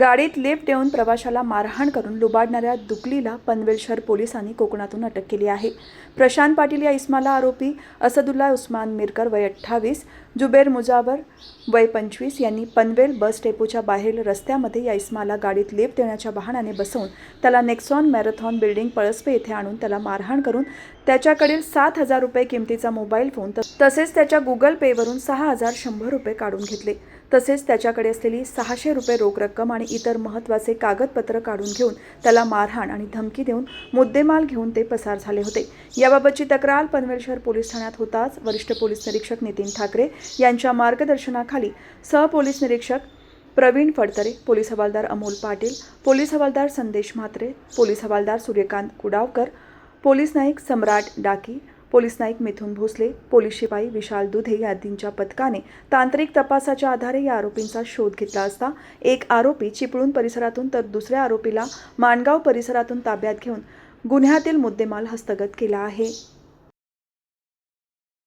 गाडीत लिफ्ट देऊन प्रवाशाला मारहाण करून लुबाडणाऱ्या दुकलीला पनवेल शहर पोलिसांनी कोकणातून अटक केली आहे. प्रशांत पाटील या इस्माला आरोपी असदुल्ला उस्मान मिरकर वय अठ्ठावीस जुबेर मुजावर वय पंचवीस यांनी पनवेल बस डेपोच्या बाहेरील रस्त्यामध्ये या इस्माला गाडीत लिफ्ट देण्याच्या बहाण्याने बसवून त्याला नेक्सॉन मॅरेथॉन बिल्डिंग पळसपे येथे आणून त्याला मारहाण करून त्याच्याकडील सात हजार रुपये किमतीचा मोबाईल फोन तसेच त्याच्या गुगल पेवरून सहा हजार शंभर रुपये काढून घेतले. तसेच त्याच्याकडे असलेली सहाशे रुपये रोख रक्कम आणि इतर महत्त्वाचे कागदपत्र काढून घेऊन त्याला मारहाण आणि धमकी देऊन मुद्देमाल घेऊन ते पसार झाले होते. याबाबतची तक्रार पनवेल शहर पोलीस ठाण्यात होताच वरिष्ठ पोलीस निरीक्षक नितीन ठाकरे यांच्या मार्गदर्शनाखाली सहपोलीस निरीक्षक प्रवीण फडतरे पोलीस हवालदार अमोल पाटील पोलीस हवालदार संदेश म्हात्रे पोलीस हवालदार सूर्यकांत कुडावकर पोलीस नाईक सम्राट डाकी पोलीस नाईक मिथुन भोसले पोलीस शिपाई विशाल दुधे आदींच्या पथकाने तांत्रिक तपासाच्या आधारे या आरोपींचा शोध घेतला असता एक आरोपी चिपळूण परिसरातून तर दुसऱ्या आरोपीला माणगाव परिसरातून ताब्यात घेऊन गुन्ह्यातील मुद्देमाल हस्तगत केला आहे.